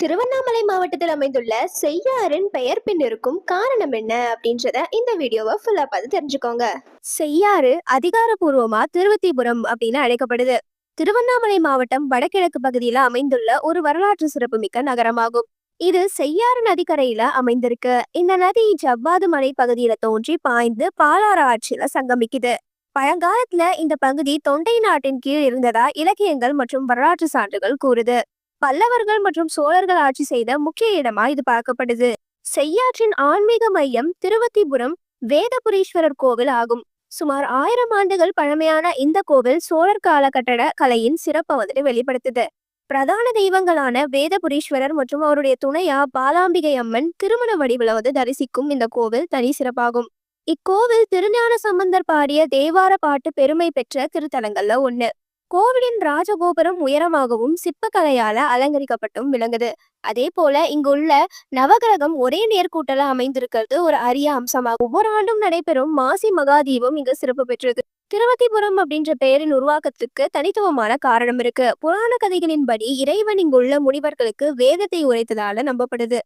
திருவண்ணாமலை மாவட்டத்தில் அமைந்துள்ள செய்யாறின் பெயர் பின்னிருக்கும் காரணம் என்ன அப்படின்றத இந்த வீடியோவை ஃபுல்லா பார்த்து தெரிஞ்சுக்கோங்க. செய்யாறு அதிகாரப்பூர்வமா திருவத்திபுரம் அப்படின்னு அழைக்கப்படுது. திருவண்ணாமலை மாவட்டம் வடகிழக்கு பகுதியில அமைந்துள்ள ஒரு வரலாற்று சிறப்புமிக்க நகரமாகும். இது செய்யாறு நதிக்கரையில அமைந்திருக்கு. இந்த நதி ஜவ்வாது மலை பகுதியில தோன்றி பாய்ந்து பாலாறு ஆட்சியில சங்கமிக்குது. பழங்காலத்துல இந்த பகுதி தொண்டை நாட்டின் கீழ் இருந்ததா இலக்கியங்கள் மற்றும் வரலாற்று சான்றுகள் கூறுது. பல்லவர்கள் மற்றும் சோழர்கள் ஆட்சி செய்த முக்கிய இடமா இது பார்க்கப்படுது செய்யாற்றின் ஆன்மீக மையம் திருவத்திபுரம் வேதபுரீஸ்வரர் கோவில் ஆகும். சுமார் ஆயிரம் ஆண்டுகள் பழமையான இந்த கோவில் சோழர் கால கட்டட கலையின் சிறப்பை வந்துட்டு வெளிப்படுத்துது. பிரதான தெய்வங்களான வேதபுரீஸ்வரர் மற்றும் அவருடைய துணையா பாலாம்பிகை அம்மன் திருமண வடிவில் வந்து தரிசிக்கும் இந்த கோவில் தனி சிறப்பாகும். இக்கோவில் திருஞான சம்பந்தர் பாடிய தேவார பாட்டு பெருமை பெற்ற திருத்தலங்கள்ல ஒண்ணு. கோவிலின் ராஜகோபுரம் உயரமாகவும் சிற்பக்கலையால அலங்கரிக்கப்பட்டும் விளங்குது. அதே போல இங்குள்ள நவகிரகம் ஒரே நேர்கூட்டல அமைந்திருக்கிறது ஒரு அரிய அம்சமாகும் ஒவ்வொரு ஆண்டும் நடைபெறும் மாசி மகாதீபம் இங்கு சிறப்பு பெற்றது. திருவத்திபுரம் அப்படின்ற பெயரின் உருவாக்கத்துக்கு தனித்துவமான காரணம் இருக்கு. புராண கதைகளின்படி இறைவன் இங்குள்ள முனிவர்களுக்கு வேதத்தை உரைத்ததால நம்பப்படுது.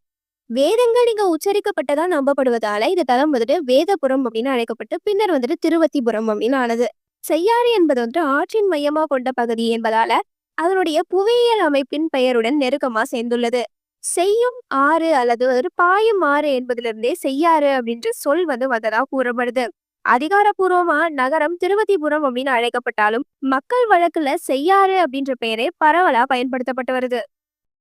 வேதங்கள் இங்க உச்சரிக்கப்பட்டதா நம்பப்படுவதால இந்த தலம் வந்துட்டு வேதபுரம் அப்படின்னு அழைக்கப்பட்டு பின்னர் வந்துட்டு திருவத்திபுரம் அப்படின்னு ஆனது. செய்யாறு என்பது வந்து ஆற்றின் மையமா கொண்ட பகுதி என்பதால அதனுடைய புவியியல் அமைப்பின் பெயருடன் நெருக்கமா சேர்ந்துள்ளது. செய்யும் ஆறு அல்லது ஒரு பாயும் ஆறு என்பதிலிருந்தே செய்யாறு அப்படின்ற சொல் வந்து வந்ததா கூறப்படுது. அதிகாரப்பூர்வமா நகரம் திருவதிபுரம் அப்படின்னு அழைக்கப்பட்டாலும் மக்கள் வழக்குல செய்யாறு அப்படின்ற பெயரே பரவலா பயன்படுத்தப்பட்டு வருது.